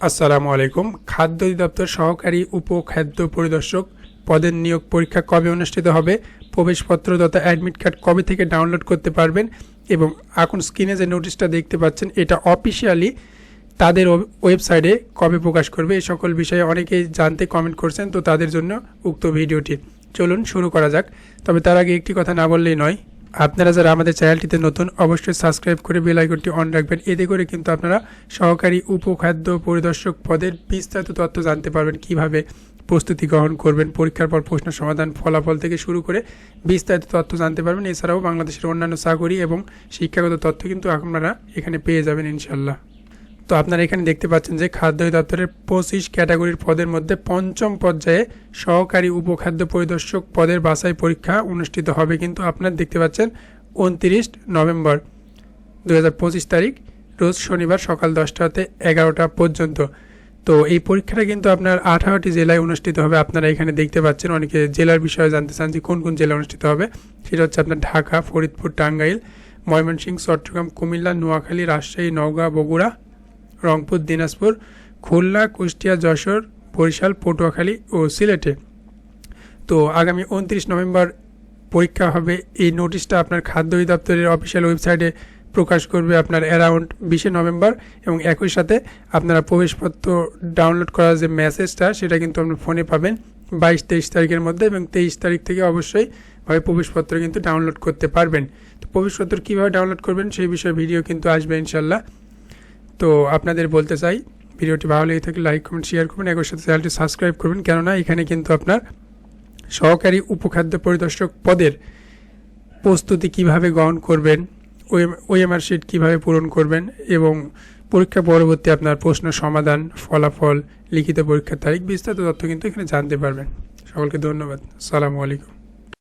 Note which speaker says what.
Speaker 1: আসসালামু আলাইকুম। খাদ্য অধিদপ্তর সহকারী উপখাদ্য পরিদর্শক পদের নিয়োগ পরীক্ষা কবে অনুষ্ঠিত হবে প্রবেশপত্র তথা অ্যাডমিট কার্ড কবে থেকে ডাউনলোড করতে পারবেন এবং এখন স্ক্রিনে যে নোটিশটা দেখতে পাচ্ছেন, এটা অফিসিয়ালি তাদের ওয়েব- ওয়েবসাইটে কবে প্রকাশ করবে এই সকল বিষয়ে অনেকেই জানতে, কমেন্ট করছেন, তো তাদের জন্য উক্ত ভিডিওটি। চলুন শুরু করা যাক। তবে তার আগে একটি কথা না বললেই নয় আপনারা যারা আমাদের চ্যানেলটিতে নতুন, অবশ্যই সাবস্ক্রাইব করে বেল আইকনটি অন রাখবেন। এতে করে কিন্তু আপনারা সহকারী উপখাদ্য পরিদর্শক পদের বিস্তারিত তথ্য জানতে পারবেন, কীভাবে প্রস্তুতি গ্রহণ করবেন, পরীক্ষার পর প্রশ্ন সমাধান ফলাফল থেকে শুরু করে বিস্তারিত তথ্য জানতে পারবেন। এছাড়াও বাংলাদেশের অন্যান্য চাকরি এবং শিক্ষাগত তথ্য কিন্তু আপনারা এখানে পেয়ে যাবেন ইনশাল্লাহ তো আপনারা এখানে দেখতে পাচ্ছেন যে খাদ্য দপ্তরের পঁচিশ ক্যাটাগরির পদের মধ্যে পঞ্চম পর্যায়ে সহকারী উপখাদ্য পরিদর্শক পদের বাছাই পরীক্ষা অনুষ্ঠিত হবে কিন্তু আপনারা দেখতে পাচ্ছেন উনত্রিশ নভেম্বর দু হাজার পঁচিশ তারিখ, রোজ শনিবার সকাল দশটা হতে এগারোটা পর্যন্ত। তো এই পরীক্ষাটা কিন্তু আপনার আঠারোটি জেলায় অনুষ্ঠিত হবে। আপনারা এখানে দেখতে পাচ্ছেন অনেকে জেলার বিষয়ে জানতে চান যে কোন কোন জেলা অনুষ্ঠিত হবে। সেটা হচ্ছে আপনার ঢাকা, ফরিদপুর, টাঙ্গাইল, ময়মনসিংহ, চট্টগ্রাম, কুমিল্লা, নোয়াখালী, রাজশাহী, নওগাঁ, বগুড়া রংপুর, দিনাজপুর, খুলনা, কুষ্টিয়া, যশোর, বরিশাল, পটুয়াখালী ও সিলেটে। তো আগামী উনত্রিশ নভেম্বর পরীক্ষা হবে। এই নোটিশটা আপনার খাদ্য অধিদপ্তরের অফিসিয়াল ওয়েবসাইটে প্রকাশ করবে আপনার অ্যারাউন্ড বিশে নভেম্বর এবং একই সাথে আপনারা প্রবেশপত্র ডাউনলোড করার যে মেসেজটা, সেটা কিন্তু আপনার ফোনে পাবেন বাইশ তেইশ তারিখের মধ্যে এবং তেইশ তারিখ থেকে অবশ্যই ভাবে প্রবেশপত্র কিন্তু ডাউনলোড করতে পারবেন। তো প্রবেশপত্র কীভাবে ডাউনলোড করবেন, সেই বিষয়ে ভিডিও কিন্তু আসবে ইনশাল্লাহ তো আপনাদের বলতে চাই, ভিডিওটি ভালো লেগে থাকলে লাইক কমেন্ট শেয়ার করবেন একই সাথে চ্যানেলটি সাবস্ক্রাইব করবেন কেননা এখানে কিন্তু আপনার সহকারী উপখাদ্য পরিদর্শক পদের প্রস্তুতি কীভাবে গ্রহণ করবেন ওএমআর শিট কীভাবে পূরণ করবেন, এবং পরীক্ষা পরবর্তী আপনার প্রশ্ন সমাধান, ফলাফল, লিখিত পরীক্ষার তারিখ, বিস্তারিত তথ্য কিন্তু এখানে জানতে পারবেন। সকলকে ধন্যবাদ। সালামু আলাইকুম।